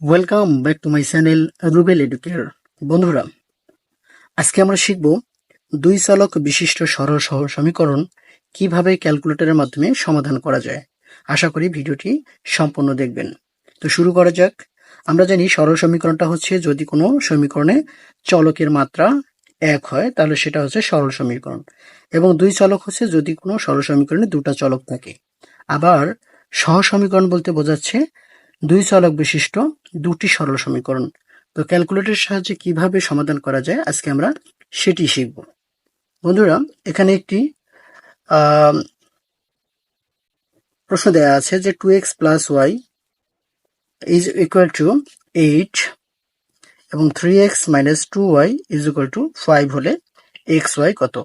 Welcome back to my channel Rubel Educare বন্ধুরা, আজকে আমরা শিখব দুই চালক বিশিষ্ট সরল সহ সমীকরণ কীভাবে ক্যালকুলেটরের মাধ্যমে সমাধান করা যায়। আশা করি ভিডিওটি সম্পূর্ণ দেখবেন। তো শুরু করা যাক। আমরা জানি সরল সমীকরণটা হচ্ছে যদি কোনো সমীকরণে চলকের মাত্রা এক হয়, তাহলে সেটা হচ্ছে সরল সমীকরণ। এবং দুই চলক হচ্ছে যদি কোনো সরল সমীকরণে দুটা চলক থাকে। আবার সহ সমীকরণ বলতে বোঝাচ্ছে দুই চলক বিশিষ্ট দুটি সরল সমীকরণ। তো ক্যালকুলেটরের সাহায্যে কীভাবে সমাধান করা যায় আজকে আমরা সেটি শিখব। বন্ধুরা, এখানে একটি প্রশ্ন দেওয়া আছে যে two x plus y is equal to eight এবং three x minus two y is equal to five হলে এক্স ওয়াই কত?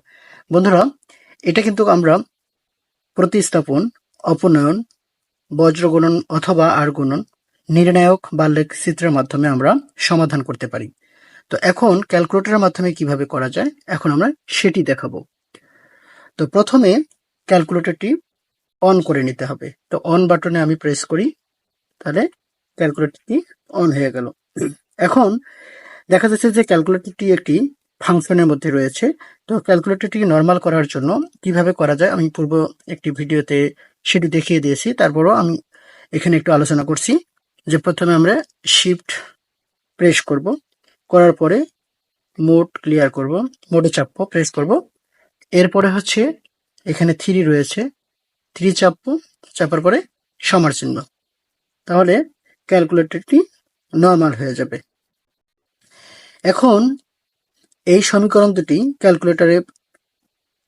বন্ধুরা, এটা কিন্তু আমরা প্রতিস্থাপন, অপনয়ন বজ্রগণন অথবা আর গুণন নির্ণায়ক বা লেখচিত্রের মাধ্যমে আমরা সমাধান করতে পারি। তো এখন ক্যালকুলেটরের মাধ্যমে কীভাবে করা যায়? এখন আমরা সেটি দেখাবো। তো প্রথমে ক্যালকুলেটরটি অন করে নিতে হবে। তো অন বাটনে আমি প্রেস করি, তাহলে ক্যালকুলেটরটি অন হয়ে গেল। এখন দেখা যাচ্ছে যে ক্যালকুলেটরটি একটি ফাংশনের মধ্যে রয়েছে। তো ক্যালকুলেটরটি নর্মাল করার জন্য কীভাবে করা যায় আমি পূর্ব একটি ভিডিওতে সেটি দেখিয়ে দিয়েছি। তারপরও আমি এখানে একটু আলোচনা করছি যে প্রথমে আমরা শিফট প্রেস করব। করার পরে মোড ক্লিয়ার করব মোডে চাপবো প্রেস করব। এরপরে হচ্ছে এখানে থ্রি রয়েছে। থ্রি চাপবো, চাপার পরে সমার চিহ্ন। তাহলে ক্যালকুলেটরটি নর্মাল হয়ে যাবে। এখন এই সমীকরণ দুটি ক্যালকুলেটরে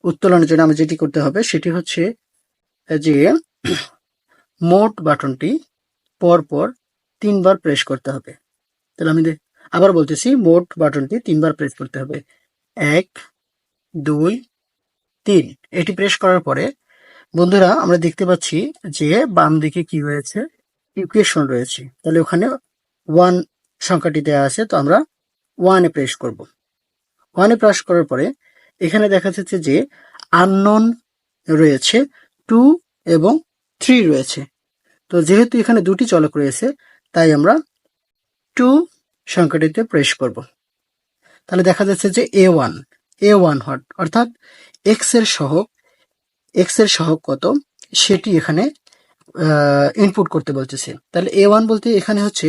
উত্তোলনের জন্য আমি যেটি করতে হবে সেটি হচ্ছে যে মোট বাটনটি পর পর তিনবার প্রেস করতে হবে। তাহলে আমি আবার বলতেছি, মোট বাটনটি তিনবার প্রেস করতে হবে। এক, দুই, তিন। এটি প্রেস করার পরে, বন্ধুরা, আমরা দেখতে পাচ্ছি যে বাম দিকে কি হয়েছে? ইকুয়েশন রয়েছে। তাহলে ওখানে ওয়ান সংখ্যাটি দেওয়া আছে, তো আমরা ওয়ানে প্রেস করব। ওয়ানে প্রেস করার পরে, এখানে দেখা যাচ্ছে যে আননোন রয়েছে। টু এবং থ্রি রয়েছে। তো যেহেতু এখানে দুটি চলক রয়েছে, তাই আমরা টু সংখ্যাটিতে প্রেস করব। তাহলে দেখা যাচ্ছে যে এ ওয়ান এ ওয়ান হট, অর্থাৎ এক্সের সহগ এক্সের সহগ কত? সেটি এখানে ইনপুট করতে বলতেছে। তাহলে এ ওয়ান বলতে এখানে হচ্ছে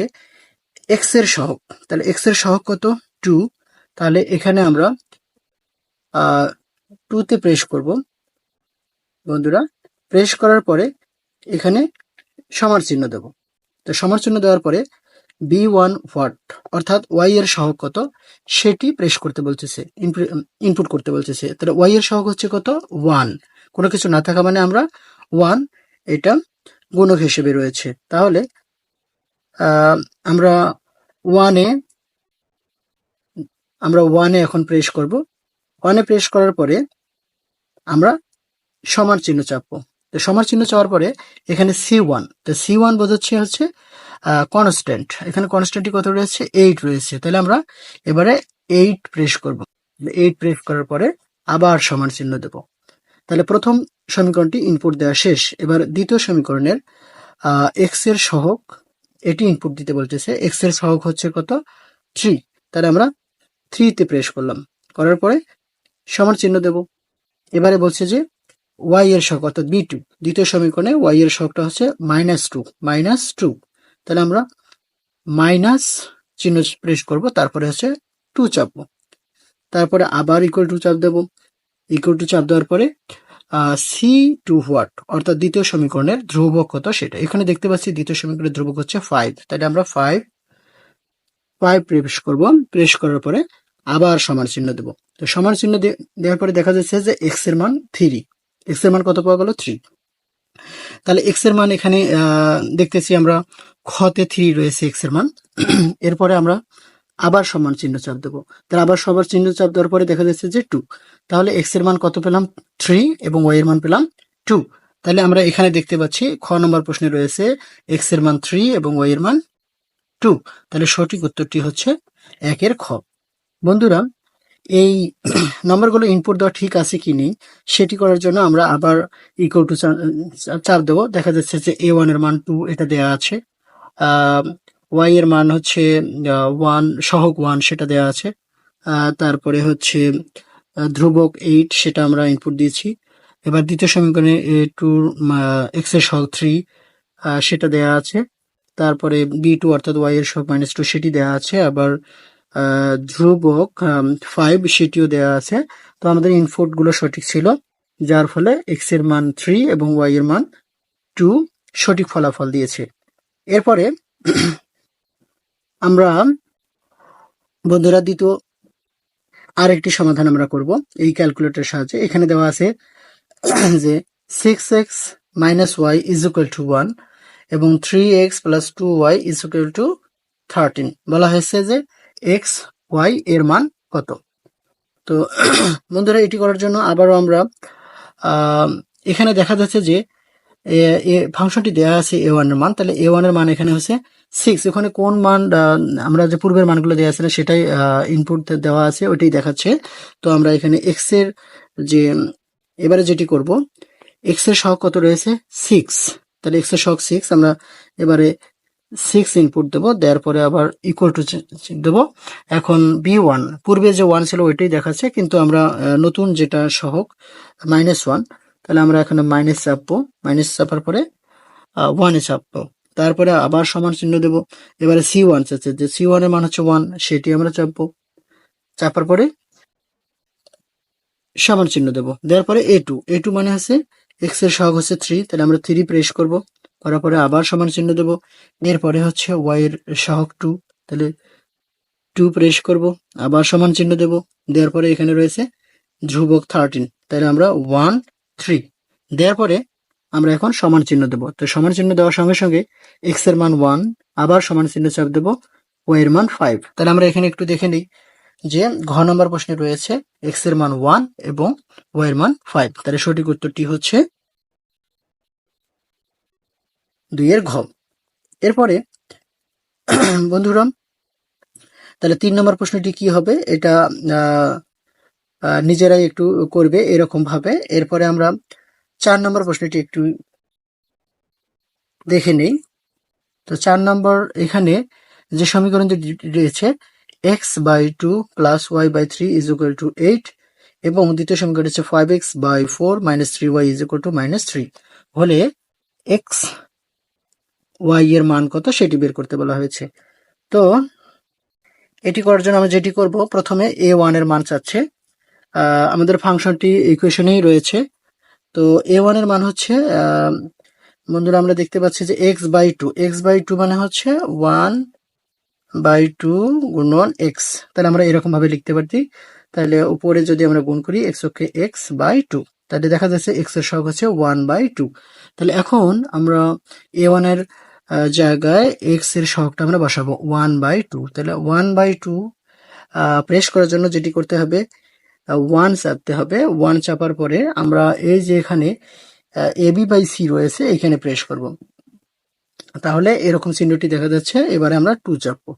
এক্সের সহগ। তাহলে এক্সের সহগ কত? টু। তাহলে এখানে আমরা টুতে প্রেস করব। বন্ধুরা প্রেস করার পরে এখানে সমান চিহ্ন দেব। তো সমান চিহ্ন দেওয়ার পরে বি ওয়ান হোয়াট অর্থাৎ ওয়াই এর সহগ কত, সেটি প্রেস করতে বলতেছে ইনপুট করতে বলতেছে। তাহলে ওয়াই এর সহগ হচ্ছে কত? ওয়ান কোনো কিছু না থাকা মানে আমরা ওয়ান এটা গুণক হিসেবে রয়েছে। তাহলে আমরা ওয়ানে আমরা ওয়ানে এখন প্রেস করব। ওয়ানে প্রেস করার পরে আমরা সমান চিহ্ন চাপবো। তো সমান চিহ্ন চাওয়ার পরে এখানে সি ওয়ান তো সি ওয়ান বোঝাচ্ছে হচ্ছে কনস্ট্যান্ট এখানে কনস্ট্যান্টটি কত রয়েছে? এইট রয়েছে। তাহলে আমরা এবারে এইট প্রেস করব। এইট প্রেস করার পরে আবার সমান চিহ্ন দেব। তাহলে প্রথম সমীকরণটি ইনপুট দেওয়া শেষ। এবার দ্বিতীয় সমীকরণের এক্সের সহগ, এটি ইনপুট দিতে বলতেছে। এক্সের সহগ হচ্ছে কত? থ্রি তাহলে আমরা থ্রিতে প্রেস করলাম। করার পরে সমান চিহ্ন দেব। এবারে বলছে যে ওয়াই এর সহগ, অর্থাৎ বি টু দ্বিতীয় সমীকরণে ওয়াই এর সহগটা হচ্ছে মাইনাস টু মাইনাস টু তাহলে আমরা মাইনাস চিহ্ন প্রেস করব, তারপরে হচ্ছে টু চাপবো। তারপরে আবার ইকুয়াল টু চাপ দেবো। ইকুয়াল টু চাপ দেওয়ার পরে সি টু হোয়াট অর্থাৎ দ্বিতীয় সমীকরণের ধ্রুবক কত সেটা। এখানে দেখতে পাচ্ছি দ্বিতীয় সমীকরণের ধ্রুবক হচ্ছে ফাইভ তাহলে আমরা ফাইভ ফাইভ প্রেস করব। প্রেস করার পরে আবার সমান চিহ্ন দেব। তো সমান চিহ্ন দেওয়ার পরে দেখা যাচ্ছে যে এক্সের মান থ্রি এক্সের মান কত পাওয়া গেল? থ্রি তাহলে এক্সের মান এখানে দেখতেছি আমরা খতে থ্রি রয়েছে এক্সের মান। এরপরে আমরা আবার সমান চিহ্ন চাপ দেবো। তাহলে আবার সবার চিহ্ন চাপ দেওয়ার পরে দেখা যাচ্ছে যে টু তাহলে এক্সের মান কত পেলাম? থ্রি এবং ওয়াই এর মান পেলাম টু তাহলে আমরা এখানে দেখতে পাচ্ছি খ নম্বর প্রশ্নে রয়েছে এক্সের মান থ্রি এবং ওয়াই এর মান টু তাহলে সঠিক উত্তরটি হচ্ছে একের খ। বন্ধুরা এই নম্বরগুলো ইনপুট দেওয়া ঠিক আছে কি নেই, সেটি করার জন্য আমরা আবার ইকুয়াল টু চাপ দেবো। দেখা যাচ্ছে যে এ ওয়ানের মান টু এটা দেওয়া আছে। ওয়াই এর মান হচ্ছে ওয়ান সহক ওয়ান সেটা দেওয়া আছে। তারপরে হচ্ছে ধ্রুবক এইট সেটা আমরা ইনপুট দিয়েছি। এবার দ্বিতীয় সমীকরণে এ টু এক্সের সহগ থ্রি সেটা দেওয়া আছে। তারপরে বি টু অর্থাৎ ওয়াই এর সহগ মাইনাস টু সেটি দেওয়া আছে। আবার ধ্রুবক ফাইভ সেটিও দেওয়া আছে। তো আমাদের ইনপুটগুলো সঠিক ছিল, যার ফলে এক্সের মান থ্রি এবং ওয়াই এর মান টু সঠিক ফলাফল দিয়েছে। এরপরে আমরা, বন্ধুরা, দ্বিতীয় আরেকটি সমাধান আমরা করব এই ক্যালকুলেটরের সাহায্যে। এখানে দেওয়া আছে যে six x minus y is equal to one এবং three x plus two y is equal to thirteen বলা হয়েছে যে এক্স, ওয়াই এর মান কত? তো বন্ধুরা, এটি করার জন্য আবারও আমরা এখানে দেখা যাচ্ছে যে ফাংশনটি দেওয়া আছে এ ওয়ানের মান। তাহলে এ ওয়ানের মান এখানে হচ্ছে সিক্স। ওখানে কোন মান আমরা যে পূর্বের মানগুলো দেওয়া আছে সেটাই ইনপুট দেওয়া আছে, ওইটাই দেখাচ্ছে। তো আমরা এখানে এক্সের যে, এবারে যেটি করব, এক্সের সহগ কত রয়েছে? সিক্স। তাহলে এক্সের সহগ সিক্স, আমরা এবারে সিক্স ইনপুট দেবো দেওয়ার পরে আবার ইকুয়াল টু দেবো। এখন বি ওয়ান পূর্বে যে ওয়ান ছিল ওইটাই দেখাচ্ছে, কিন্তু আমরা নতুন যেটা সহগ মাইনাস ওয়ান তাহলে আমরা এখানে মাইনাস চাপবো। মাইনাস চাপার পরে ওয়ানে চাপবো। তারপরে আবার সমান চিহ্ন দেবো। এবারে সি ওয়ান চাচ্ছে, যে সি ওয়ানের মান হচ্ছে ওয়ান সেটি আমরা চাপবো। চাপার পরে সমান চিহ্ন দেবো। দেওয়ার পরে এ টু এ টু মানে হচ্ছে এক্সের সহগ হচ্ছে থ্রি তাহলে আমরা থ্রি প্রেস করব। করার পরে আবার সমান চিহ্ন দেবো। এরপরে হচ্ছে ওয়াই এর সহগ টু তাহলে টু প্রেস করব, আবার সমান চিহ্ন দেব। দেওয়ার পরে এখানে রয়েছে ধ্রুবক থার্টিন তাহলে আমরা ওয়ান থ্রি দেওয়ার পরে আমরা এখন সমান চিহ্ন দেব। তো সমান চিহ্ন দেওয়ার সঙ্গে সঙ্গে এক্সের মান ওয়ান আবার সমান চিহ্ন চাপ দেব ওয়াই এর মান ফাইভ তাহলে আমরা এখানে একটু দেখে নিই যে ঘ নম্বর প্রশ্নে রয়েছে এক্সের মান ওয়ান এবং ওয়াই এর মান ফাইভ তাহলে সঠিক উত্তরটি হচ্ছে দুই এর ঘ। এরপরে, বন্ধুরা, তাহলে তিন নম্বর প্রশ্নটি কি হবে? এটা নিজেরাই একটু করবে এরকম ভাবে এরপরে আমরা চার নম্বর প্রশ্নটি একটু দেখে নেই। তো চার নম্বর, এখানে যে সমীকরণটি রয়েছে x by two plus y by three is equal to eight এবং দ্বিতীয় সমীকরণ হচ্ছে five x by four minus three y is equal to minus three হলে এক্স ওয়াই এর মান কত সেটি বের করতে বলা হয়েছে। তো এটি করার জন্য আমরা যেটি করব, প্রথমে এ ওয়ানের মান চাচ্ছে। আমাদের ফাংশনটি ইকুয়েশনেই রয়েছে। তো এ ওয়ানের মান হচ্ছে বন্ধুরা আমরা দেখতে পাচ্ছি যে x by two x by two মানে হচ্ছে ওয়ান বাই টু গুণন এক্স তাহলে আমরা এরকম ভাবে লিখতে পারি তাহলে উপরে যদি আমরা গুণ করি x okay x by two তাহলে দেখা যাচ্ছে এক্সের সহগ হচ্ছে ওয়ান বাই টু তাহলে এখন আমরা এ ওয়ানের জায়গায় এক্সের সহগটা আমরা বসাবো ওয়ান বাই টু তাহলে ওয়ান বাই টু প্রেস করার জন্য যেটি করতে হবে ওয়ান চাপতে হবে। ওয়ান চাপার পরে আমরা এই যে এখানে এ বি বাই সি রয়েছে, এখানে প্রেস করব। তাহলে এরকম চিহ্নটি দেখা যাচ্ছে, এবারে আমরা টু চাপবো।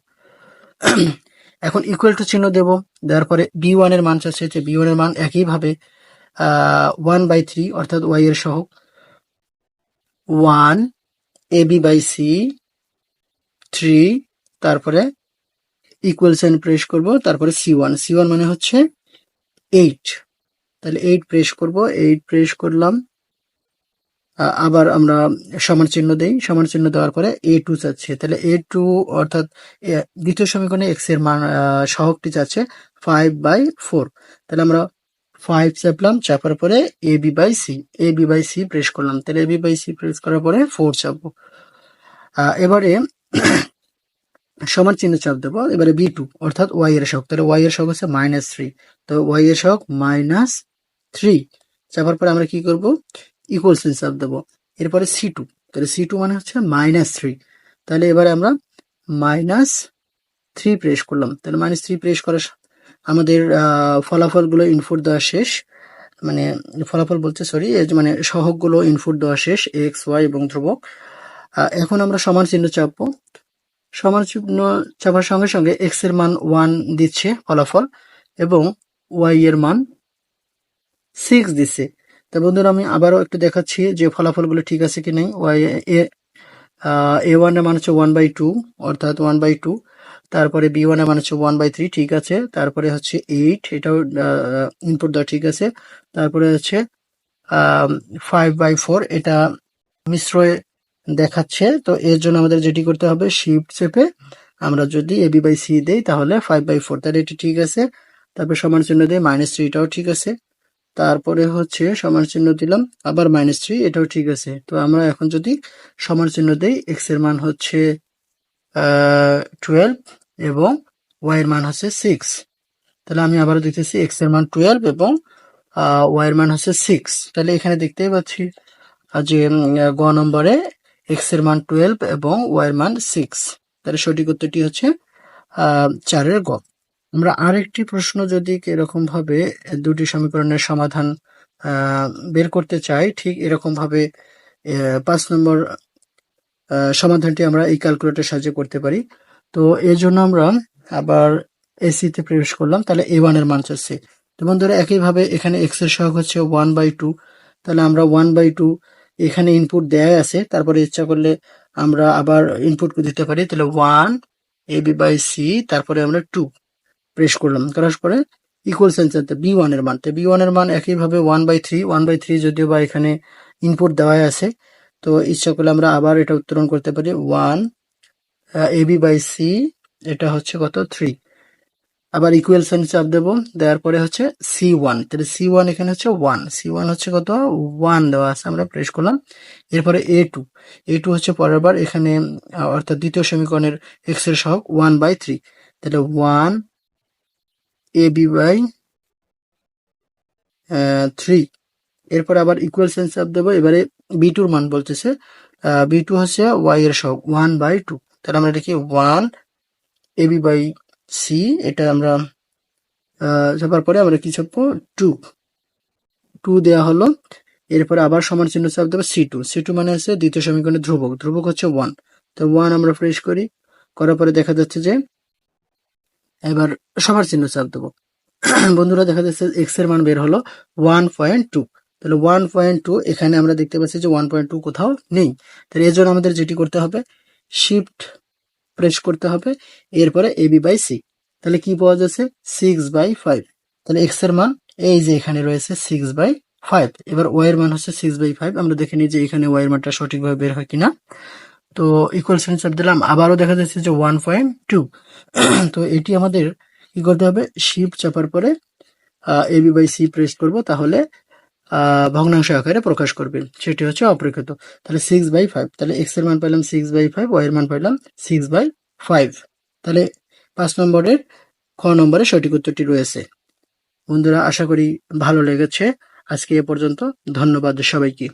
এখন ইকুয়াল টু চিহ্ন দেব। দেওয়ার পরে বি ওয়ানের মান চাচ্ছে, যে বি ওয়ানের মান একইভাবে ওয়ান বাই থ্রি অর্থাৎ ওয়াই এর সহগ। One a b by c three তারপরে ইকুয়াল সাইন প্রেস করব তারপরে সি ওয়ান সি ওয়ান মানে হচ্ছে এইট তাহলে এইট প্রেস করব এইট প্রেস করলাম। আবার আমরা সমান চিহ্ন দেই সমান চিহ্ন দেওয়ার পরে এ টু চাচ্ছে তাহলে এ টু অর্থাৎ দ্বিতীয় সমীকরণে এক্সের মান আহ, সহগটি চাচ্ছে ফাইভ বাই ফোর তাহলে আমরা ফাইভ চাপলাম, চাপার পরে a b by c a b by c press করলাম। তাহলে a b by c press করার পরে ফোর চাপবো। এবারে সমান চিহ্ন চাপ দেবো। এবারে বি টু অর্থাৎ ওয়াই এর সহগ। তাহলে ওয়াই এর সহগ হচ্ছে মাইনাস থ্রি তো ওয়াই এর সহগ মাইনাস থ্রি চাপার পরে আমরা কি করব? ইকুয়াল সাইন চাপ দেবো। এরপরে সি টু তাহলে সি টু মানে হচ্ছে মাইনাস থ্রি তাহলে এবারে আমরা মাইনাস থ্রি প্রেস করলাম। তাহলে মাইনাস থ্রি প্রেস করার আমাদের ফলাফলগুলো ইনপুট দেওয়া শেষ। মানে ফলাফল বলতে সরি মানে সহগগুলো ইনপুট দেওয়া শেষ এক্স ওয়াই এবং ধ্রুবক। এখন আমরা সমান চিহ্ন চাপবো। সমান চিহ্ন চাপার সঙ্গে সঙ্গে এক্সের মান ওয়ান দিচ্ছে ফলাফল এবং ওয়াই এর মান সিক্স দিচ্ছে। তা বন্ধুরা, আমি আবারও একটু দেখাচ্ছি যে ফলাফলগুলো ঠিক আছে কি নেই। ওয়াই এ এ ওয়ানের মান হচ্ছে ওয়ান বাই টু অর্থাৎ ওয়ান বাই টু তারপরে বি ওয়ান মান হচ্ছে ওয়ান বাই থ্রি ঠিক আছে। তারপরে হচ্ছে এইট এটাও ইনপুট দেওয়া ঠিক আছে। তারপরে হচ্ছে ফাইভ বাই ফোর এটা মিশ্র দেখাচ্ছে। তো এর জন্য আমাদের যেটি করতে হবে শিফট চেপে আমরা যদি এ বি বাই সি দেই, তাহলে ফাইভ বাই ফোর তাহলে এটি ঠিক আছে। তারপর সমান চিহ্ন দিয়ে মাইনাস থ্রিটাও ঠিক আছে। তারপরে হচ্ছে সমান চিহ্ন দিলাম, আবার মাইনাস থ্রি এটাও ঠিক আছে। তো আমরা এখন যদি সমান চিহ্ন দিই এক্সের মান হচ্ছে টুয়েলভ এবং ওয়াই এর মান হচ্ছে সিক্স তাহলে আমি আবারও দেখতেছি এক্সের মান টুয়েলভ এবং ওয়াই এর মান হচ্ছে সিক্স তাহলে এখানে দেখতেই পাচ্ছি যে গ নম্বরে এক্সের মান টুয়েলভ এবং ওয়াই এর মান সিক্স তাহলে সঠিক উত্তরটি হচ্ছে চারের গ। আমরা আরেকটি প্রশ্ন যদি এরকম ভাবে দুটি সমীকরণের সমাধান বের করতে চাই, ঠিক এরকম ভাবে পাঁচ নম্বর সমাধানটি আমরা এই ক্যালকুলেটর সাহায্যে করতে পারি। তো এর জন্য আমরা আবার এসিতে প্রবেশ করলাম, তাহলে এ ওয়ানের মান চাচ্ছে। তো বন্ধুরা, একইভাবে এখানে এক্সের সহগ হচ্ছে ওয়ান বাই টু তাহলে আমরা ওয়ান বাই টু এখানে ইনপুট দেয়া আছে, তারপরে ইচ্ছা করলে আমরা আবার ইনপুট দিতে পারি, তাহলে one a b by c তারপরে আমরা টু প্রেস করলাম। করার পরে ইকুয়াল সাইন চাইতে বি ওয়ানের মান, তো বি ওয়ানের মান একইভাবে one by three one by three যদিও বা এখানে ইনপুট দেওয়াই আছে তো ইচ্ছা করলে আমরা আবার এটা উত্তরণ করতে পারি। One a b by c এটা হচ্ছে কত? থ্রি আবার ইকুয়াল সাইন চাপ দেবো। দেওয়ার পরে হচ্ছে সি ওয়ান তাহলে সি ওয়ান এখানে হচ্ছে ওয়ান সি ওয়ান হচ্ছে কত? ওয়ান দেওয়া আছে, আমরা প্রেস করলাম। এরপরে এ টু এ টু হচ্ছে পরের বার। এখানে অর্থাৎ দ্বিতীয় সমীকরণের এক্সের সহগ ওয়ান বাই থ্রি তাহলে one a b by three এরপর আবার ইকুয়াল সাইন চাপ দেবো। এবারে বি টুর মান বলতেছে বি টু হচ্ছে ওয়াই এর সহগ ওয়ান বাই টু তাহলে আমরা দেখি one a b by c এটা আমরা চাপার পরে আমরা কি চাপবো টু টু দেওয়া হলো, এরপরে আবার সমান চিহ্ন চাপ দেবো সি টু সি টু মানে হচ্ছে দ্বিতীয় সমীকরণের ধ্রুবক ধ্রুবক হচ্ছে ওয়ান তো ওয়ান আমরা প্রেস করি, করার পরে দেখা যাচ্ছে যে, এবার সমান চিহ্ন চাপ দেবো। বন্ধুরা, দেখা যাচ্ছে এক্সের মান বের হলো ওয়ান পয়েন্ট টু তাহলে ওয়ান পয়েন্ট টু এখানে আমরা দেখতে পাচ্ছি যে ওয়ান পয়েন্ট টু কোথাও নেই। তাহলে এর জন্য আমাদের যেটি করতে হবে শিফট প্রেস করতে হবে, এরপরে এ বি বাই সি তাহলে কি পাওয়া যাচ্ছে? সিক্স বাই ফাইভ তাহলে এক্সের মান এই যে এখানে রয়েছে সিক্স বাই ফাইভ এবার ওয়াই এর মান হচ্ছে সিক্স বাই ফাইভ আমরা দেখে নিই যে এখানে ওয়াই এর মানটা সঠিকভাবে বের হয় কিনা। তো ইকুয়াল সাইন দিলাম। আবারও দেখা যাচ্ছে যে ওয়ান পয়েন্ট টু তো এটি আমাদের কি করতে হবে? শিফট চাপার পরে a b by c press করব। তাহলে ভগ্নাংশ আকারে প্রকাশ করবে। সেটি হচ্ছে অপরিকৃত। তাহলে সিক্স বাই ফাইভ তাহলে এক্সের মান পাইলাম সিক্স বাই ফাইভ ওয়াই এর মান পাইলাম সিক্স বাই ফাইভ তাহলে পাঁচ নম্বরের খ নম্বরে সঠিক উত্তরটি রয়েছে। বন্ধুরা, আশা করি ভালো লেগেছে। আজকে এ পর্যন্ত ধন্যবাদ সবাইকে।